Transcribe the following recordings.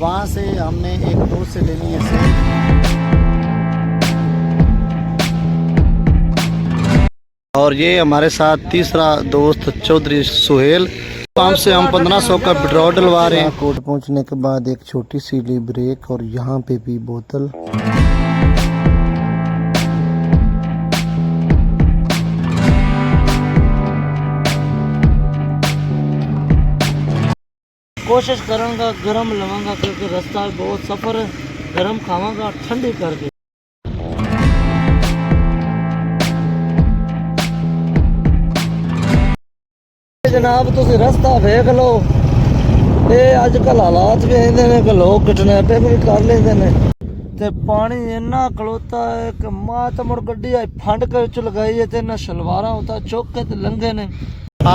وہاں سے ہم نے ایک دوست سے لینی ہے سیل اور یہ ہمارے ساتھ تیسرا دوست چودھری سہیل۔ ہم سے ہم پندرہ سو کا ڈرا ڈلوا رہے ہیں۔ کوٹ پہنچنے کے بعد ایک چھوٹی سی لی بریک اور یہاں پہ بھی بوتل۔ کوشش کروں گا، گرم لواں گا کیونکہ رستہ بہت سفر گرم کھاواں گا، ٹھنڈی کر کے۔ جناب تھی رستہ ویک لو۔ یہ اج کل حالات بھی آتے ہیں کہ لوگ کٹنیپے بھی کر لیتے ہیں تے پانی اینا کھلوتا ہے کہ ماں تو مڑ گڈی آئی پھنڈ کے لگائی ہے تے نہ شلوارا ہوتا چوک کے تے لنگے نے۔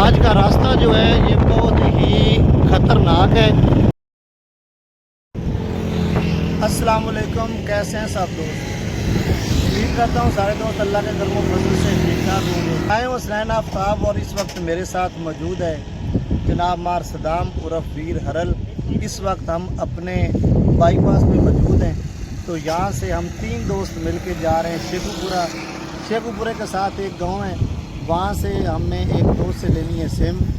آج کا راستہ جو ہے، یہ بہت خطرناک ہے۔ السلام علیکم، کیسے ہیں سب دوست امید کرتا ہوں سارے دوست اللہ کے گرم و فضل سے ٹھیک ٹھاک ہوں گے۔ حسنین آفتاب اور اس وقت میرے ساتھ موجود ہے جناب مار صدام عرف ویر حرل اس وقت ہم اپنے بائی پاس میں موجود ہیں۔ تو یہاں سے ہم تین دوست مل کے جا رہے ہیں۔ شیخو پورہ شیخو پورے کے ساتھ ایک گاؤں ہے۔ وہاں سے ہم نے ایک دوست سے لینی ہے سم۔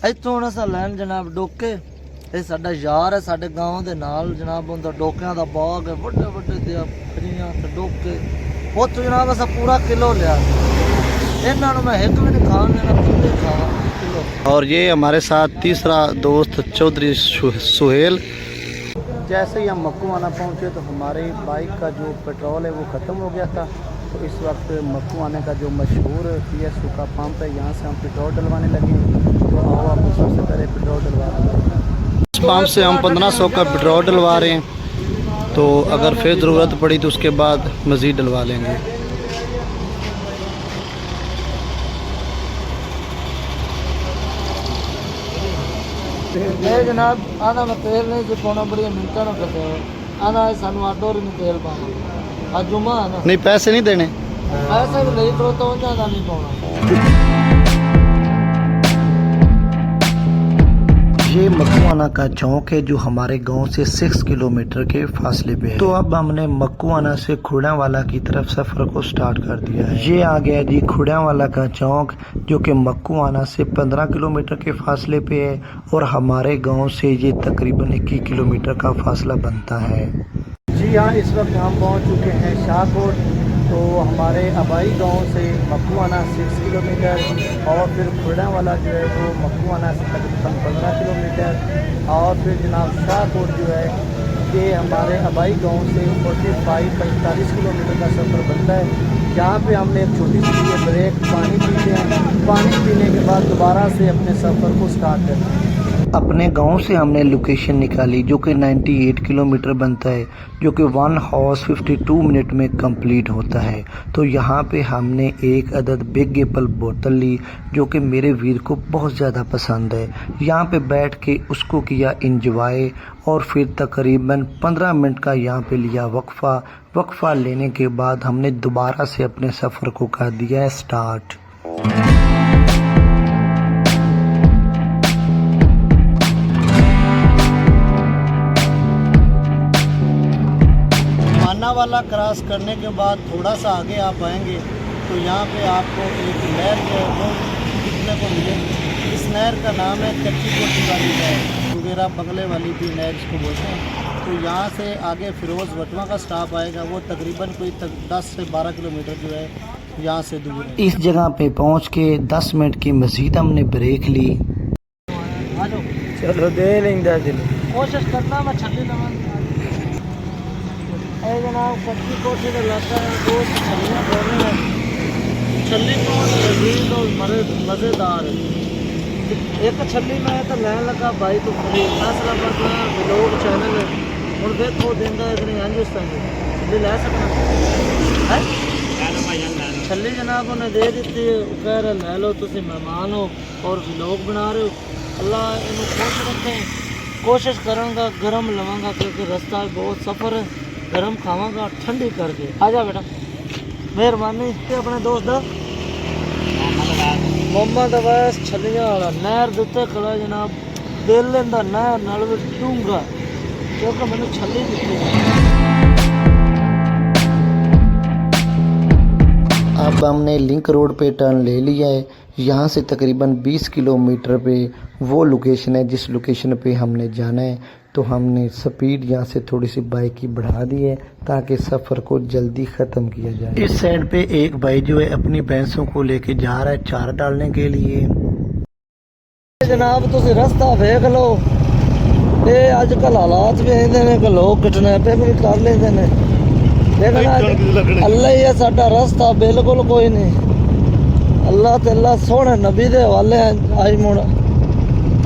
ਇੱਥੋਂ ਨਾ ਲੈਣ ਜਨਾਬ ਡੋਕੇ ਇਹ ਸਾਡਾ ਯਾਰ ਹੈ ਸਾਡੇ گاؤں ਦੇ ਨਾਲ ਜਨਾਬ ਹੁੰਦਾ ਡੋਕਿਆਂ ਦਾ ਬਾਗ ਹੈ ਵੱਡੇ ਵੱਡੇ ਤੇ ਫਰੀਆਂ ਤੇ ਡੋਕੇ ਉੱਥੋਂ ਜਨਾਬ ਅਸਾਂ ਪੂਰਾ ਕਿਲੋ ਲਿਆ ਇਹਨਾਂ ਨੂੰ ਮੈਂ ਇੱਕ ਵੀ ਨਹੀਂ ਖਾਣ ਦੇਣਾ ਪੂਰੇ ਖਾਵਾਂ اور یہ ہمارے ساتھ تیسرا دوست چودھری سہیل۔ جیسے ہی ہم مکوانا پہنچے تو ہماری بائک کا جو پیٹرول ہے وہ ختم ہو گیا تھا۔ تو اس وقت مکوانا کا جو مشہور پی ایس او کا پمپ ہے یہاں سے ہم پیٹرول ڈلوانے لگے تو آؤ آپ کو سب سے پہلے پیٹرول ڈلوا دیں اس پمپ سے ہم پندرہ سو کا پیٹرول ڈلوا رہے ہیں۔ تو اگر پھر ضرورت پڑی تو اس کے بعد مزید ڈلوا لیں گے۔ ਇਹ ਜਨਾਬ ਆਹਦਾ ਮੈਂ ਤੇਲ ਨਹੀਂ ਜੇ ਪਾਉਣਾ ਬੜੀਆਂ ਮਿੰਟਾਂ ਨਾਲ ਕਰਦੇ ਹੋ ਆਨਾ ਸਾਨੂੰ ਆਡੋਰ ਨਹੀਂ ਤੇਲ ਪਾਉਣਾ ਅੱਜ ਜੁਮਾ ਨਹੀਂ ਪੈਸੇ ਨਹੀਂ ਦੇਣੇ। ਪੈਸੇ ਵੀ ਲਈ ਤੋਂ ਜਾਂਦਾ ਨਹੀਂ ਪਾਉਣਾ। یہ مکوانا کا چوک ہے جو ہمارے گاؤں سے سکس کلومیٹر کے فاصلے پہ ہے۔ تو اب ہم نے مکوانا سے کھڑا والا کی طرف سفر کو سٹارٹ کر دیا ہے۔ یہ آ گیا جی کھڑا والا کا چوک جو کہ مکوانا سے پندرہ کلومیٹر کے فاصلے پہ ہے اور ہمارے گاؤں سے یہ تقریباً اکی کلومیٹر کا فاصلہ بنتا ہے۔ جی ہاں اس وقت ہم پہنچ چکے ہیں شاہ کوٹ۔ تو ہمارے آبائی گاؤں سے مکوانا سکس کلو میٹر اور پھر کھڑا والا جو ہے وہ مکوانا سے تقریباً پندرہ کلو میٹر اور پھر جناب شاہ کوٹ جو ہے کہ ہمارے آبائی گاؤں سے فورٹی فائیو پینتالیس کلو میٹر کا سفر بنتا ہے۔ جہاں پہ ہم نے ایک چھوٹی سی بریک پانی پیتے ہیں۔ پانی پینے کے بعد دوبارہ سے اپنے سفر کو اسٹارٹ کرتے ہیں۔ اپنے گاؤں سے ہم نے لوکیشن نکالی جو کہ نائنٹی ایٹ کلومیٹر بنتا ہے، جو کہ one hours fifty two minute میں کمپلیٹ ہوتا ہے۔ تو یہاں پہ ہم نے ایک عدد بگ ایپل بوتل لی، جو کہ میرے ویر کو بہت زیادہ پسند ہے۔ یہاں پہ بیٹھ کے اس کو کیا انجوائے اور پھر تقریباً پندرہ منٹ کا یہاں پہ لیا وقفہ۔ وقفہ لینے کے بعد ہم نے دوبارہ سے اپنے سفر کو کر دیا ہے سٹارٹ والا کراس کرنے کے بعد تھوڑا سا آگے آپ آئیں گے تو یہاں پہ آپ کو ایک نہر جو ہے وہ دیکھنے کو ملے۔ اس نہر کا نام ہے کچی کوٹی والی نہر وغیرہ بنگلے والی بھی نہر اس کو بولتے ہیں۔ تو یہاں سے آگے فیروز وٹوا کا سٹاپ آئے گا وہ تقریباً کوئی دس سے بارہ کلومیٹر جو ہے یہاں سے دور ہے۔ اس جگہ پہ پہنچ کے دس منٹ کی مزید ہم نے بریک لی۔ چلو دے لیں کوشش کرنا میں چھبیس جناب کچی کوٹھی علاقہ ہے دو چھلیاں بولے ہیں چھلی بہت لذیذ اور مزیدار ہے ایک چھلی میں تو لین لگا بھائی تو فری بلوگ چینل ہے اور دیکھو دینا اتنی ہاں اس طرح لے سکنا چھلی جناب انہیں دے دیتی ہے وہ کہہ رہے لے لو تھی مہمان ہو اور بلوگ بنا رہے ہو اللہ یہ خوش رکھیں کوشش کروں گا گرم لواں گا کیونکہ رستہ بہت سفر ہے ਗਰਮ ਖਾਵਾਂਗਾ، ਠੰਡੀ ਕਰਕੇ। ਆ ਜਾ ਬੇਟਾ। ਮਿਹਰਬਾਨੀ ਤੇ ਆਪਣੇ ਦੋਸਤ ਦਾ। ਮੁਹੰਮਦ ਅਵੈਸ ਛੱਲੀਆਂ ਵਾਲਾ। ਨਹਿਰ ਦੇ ਉੱਤੇ ਖੜਾ ਜਨਾਬ। ਦਿਲ ਲੈਂਦਾ ਨਹਿਰ ਨਾਲ ਵੀ ਡੂੰਗਾ ਕਿਉਂਕਿ ਮੈਨੂੰ ਛੱਲੀ ਦਿੱਤੀ। اب ہم نے لنک روڈ پہ ٹرن لے لیا ہے یہاں سے تقریباً بیس کلومیٹر پہ وہ لوکیشن ہے جس لوکیشن پہ ہم نے جانا ہے تو ہم نے سپیڈ یہاں سے تھوڑی سی بائک کی بڑھا دی ہے تاکہ سفر کو جلدی ختم کیا جائے۔ اس سینڈ پہ ایک بھائی جو ہے اپنی بینسوں کو لے کے جا رہا ہے چار ڈالنے کے لیے۔ جناب تھی رستہ ویک لو۔ اے آج کل حالات بھی ہیں دینے کہ لوگ پہ بھی کر لیں ہیں لیکن اللہ یہ ہے رستہ بالکل کوئی نہیں۔ اللہ تے اللہ سونے نبی دے والے ہیں۔ آئی موڑا۔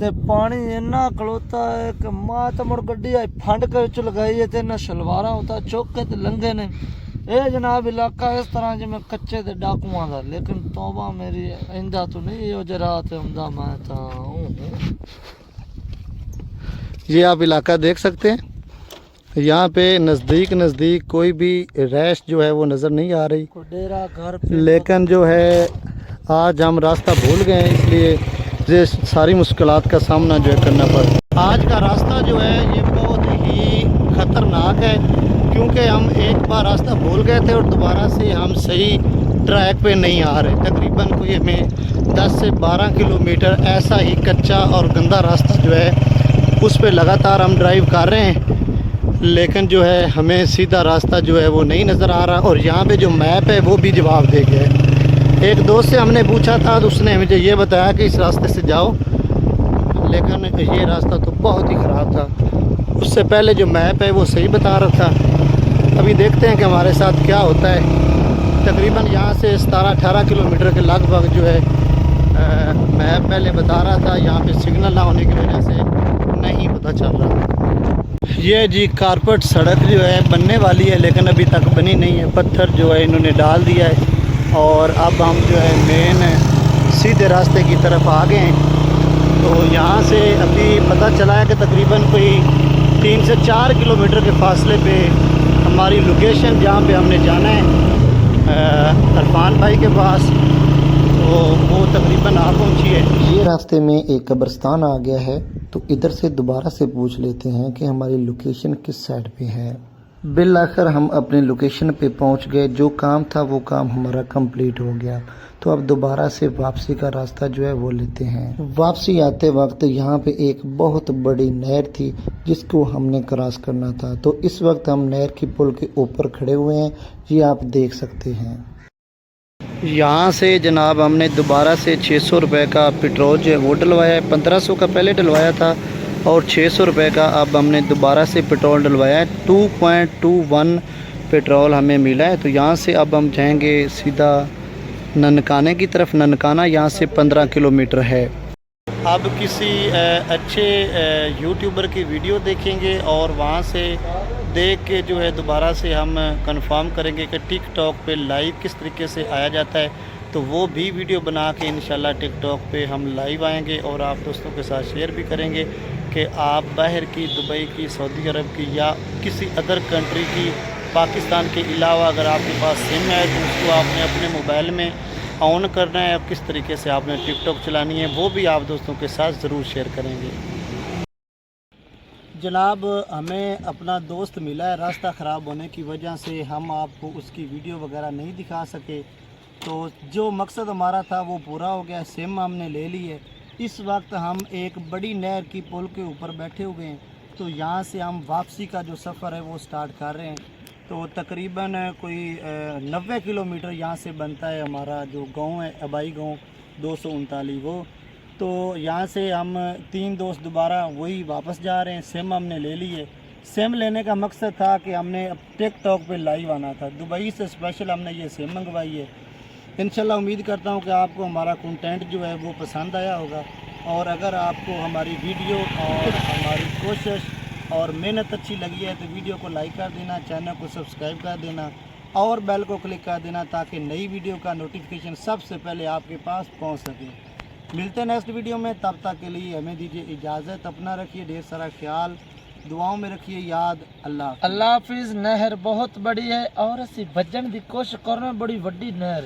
ਤੇ ਪਾਣੀ ਇੰਨਾ ਖਲੋਤਾ ਹੈ ਕਿ ਮਾਂ ਤਾਂ ਮੁੜ ਗੱਡੀ ਆਈ ਫੰਡ ਕੇ ਵਿੱਚ ਲਗਾਈ ਤੇ ਇਹਨਾਂ ਸ਼ਲਵਾਰਾਂ ਉਤਾ ਚੁੱਕ ਕੇ ਤੇ ਲੰਘੇ ਨੇ। ਇਹ ਜਨਾਬ ਇਲਾਕਾ ਇਸ ਤਰ੍ਹਾਂ ਜਿਵੇਂ ਕੱਚੇ ਤੇ ਡਾਕੂਆਂ ਦਾ ਲੇਕਿਨ ਤੋਬਾ ਮੇਰੀ ਇੰਦਾ ਤੋਂ ਨਹੀਂ ਇਹੋ ਜਰਾ ਤੇ ਹੁੰਦਾ ਮੈਂ ਤਾਂ। یہ آپ علاقہ دیکھ سکتے ہیں۔ یہاں پہ نزدیک نزدیک کوئی بھی ریش جو ہے وہ نظر نہیں آ رہی۔ لیکن جو ہے آج ہم راستہ بھول گئے ہیں اس لیے یہ ساری مشکلات کا سامنا جو ہے کرنا پڑتا آج کا راستہ جو ہے یہ بہت ہی خطرناک ہے۔ کیونکہ ہم ایک بار راستہ بھول گئے تھے اور دوبارہ سے ہم صحیح ٹریک پہ نہیں آ رہے۔ تقریباً کوئی ہمیں دس سے بارہ کلومیٹر ایسا ہی کچا اور گندا راستہ جو ہے، اس پہ لگاتار ہم ڈرائیو کر رہے ہیں۔ لیکن جو ہے، ہمیں سیدھا راستہ جو ہے وہ نہیں نظر آ رہا اور یہاں پہ جو میپ ہے وہ بھی جواب دے گیا ہے۔ ایک دوست سے ہم نے پوچھا تھا، تو اس نے مجھے یہ بتایا کہ اس راستے سے جاؤ۔ لیکن یہ راستہ تو بہت ہی خراب تھا۔ اس سے پہلے جو میپ ہے وہ صحیح بتا رہا تھا۔ ابھی دیکھتے ہیں کہ ہمارے ساتھ کیا ہوتا ہے۔ تقریباً یہاں سے ستارہ اٹھارہ کلومیٹر کے لگ بھگ جو ہے میں پہلے بتا رہا تھا، یہاں پہ سگنل نہ ہونے کی وجہ سے نہیں پتہ چل رہا۔ یہ جی کارپٹ سڑک جو ہے، بننے والی ہے، لیکن ابھی تک بنی نہیں ہے۔ پتھر جو ہے، انہوں نے ڈال دیا ہے۔ اور اب ہم جو ہے مین سیدھے راستے کی طرف آ گئے ہیں۔ تو یہاں سے ابھی پتہ چلا ہے کہ تقریباً کوئی تین سے چار کلومیٹر کے فاصلے پہ ہماری لوکیشن جہاں پہ ہم نے جانا ہے۔ عرفان بھائی کے پاس تو وہ تقریباً آ پہنچی ہے۔ یہ راستے میں ایک قبرستان آ گیا ہے، تو ادھر سے دوبارہ سے پوچھ لیتے ہیں کہ ہماری لوکیشن کس سائڈ پہ ہے۔ بالآخر ہم اپنے لوکیشن پہ پہنچ گئے۔ جو کام تھا وہ کام ہمارا کمپلیٹ ہو گیا۔ تو اب دوبارہ سے واپسی کا راستہ جو ہے وہ لیتے ہیں۔ واپسی آتے وقت یہاں پہ ایک بہت بڑی نہر تھی جس کو ہم نے کراس کرنا تھا۔ تو اس وقت ہم نہر کی پل کے اوپر کھڑے ہوئے ہیں۔ یہ آپ دیکھ سکتے ہیں۔ یہاں سے جناب ہم نے دوبارہ سے چھ سو روپے کا پٹرول جو ہے وہ ڈلوایا ہے۔ پندرہ سو کا پہلے ڈلوایا تھا۔ اور چھ سو روپے کا اب ہم نے دوبارہ سے پٹرول ڈلوایا ہے۔ Two point two one petrol ہمیں ملا ہے۔ تو یہاں سے اب ہم جائیں گے سیدھا ننکانے کی طرف۔ ننکانہ یہاں سے پندرہ کلومیٹر ہے۔ اب کسی اچھے یوٹیوبر کی ویڈیو دیکھیں گے اور وہاں سے دیکھ کے جو ہے دوبارہ سے ہم کنفرم کریں گے کہ ٹک ٹاک پہ لائیو کس طریقے سے آیا جاتا ہے۔ تو وہ بھی ویڈیو بنا کے انشاءاللہ ٹک ٹاک پہ ہم لائیو آئیں گے اور آپ دوستوں کے ساتھ شیئر بھی کریں گے۔ کہ آپ باہر کی دبئی کی سعودی عرب کی یا کسی ادر کنٹری کی پاکستان کے علاوہ اگر آپ کے پاس سم ہے تو اس کو آپ نے اپنے موبائل میں آن کرنا ہے. اور کس طریقے سے آپ نے ٹک ٹاک چلانی ہے وہ بھی آپ دوستوں کے ساتھ ضرور شیئر کریں گے. جناب، ہمیں اپنا دوست ملا ہے راستہ خراب ہونے کی وجہ سے ہم آپ کو اس کی ویڈیو وغیرہ نہیں دکھا سکے تو جو مقصد ہمارا تھا وہ پورا ہو گیا. سم ہم نے لے لی ہے. اس وقت ہم ایک بڑی نہر کی پل کے اوپر بیٹھے ہوئے ہیں۔ تو یہاں سے ہم واپسی کا جو سفر ہے وہ سٹارٹ کر رہے ہیں۔ تو تقریباً کوئی نوے کلومیٹر یہاں سے بنتا ہے ہمارا جو گاؤں ہے، ابائی گاؤں، دو سو انتالیس وہ۔ تو یہاں سے ہم تین دوست دوبارہ وہی واپس جا رہے ہیں۔ سم ہم نے لے لی ہے۔ سم لینے کا مقصد تھا کہ ہم نے ٹک ٹاک پہ لائیو آنا تھا۔ دبئی سے اسپیشل ہم نے یہ سم منگوائی ہے۔ انشاءاللہ امید کرتا ہوں کہ آپ کو ہمارا کنٹینٹ جو ہے وہ پسند آیا ہوگا اور اگر آپ کو ہماری ویڈیو اور ہماری کوشش اور محنت اچھی لگی ہے تو ویڈیو کو لائک کر دینا چینل کو سبسکرائب کر دینا اور بیل کو کلک کر دینا تاکہ نئی ویڈیو کا نوٹیفیکیشن سب سے پہلے آپ کے پاس پہنچ سکے۔ ملتے ہیں نیکسٹ ویڈیو میں، تب تک کے لیے ہمیں دیجیے اجازت، اپنا رکھیے ڈھیر سارا خیال، دعاؤں میں رکھیے یاد، اللہ حافظ۔ اللہ حافظ، نہر بہت بڑی ہے اور اسی بجن دی کوشش کرنا بڑی وڈی نہر۔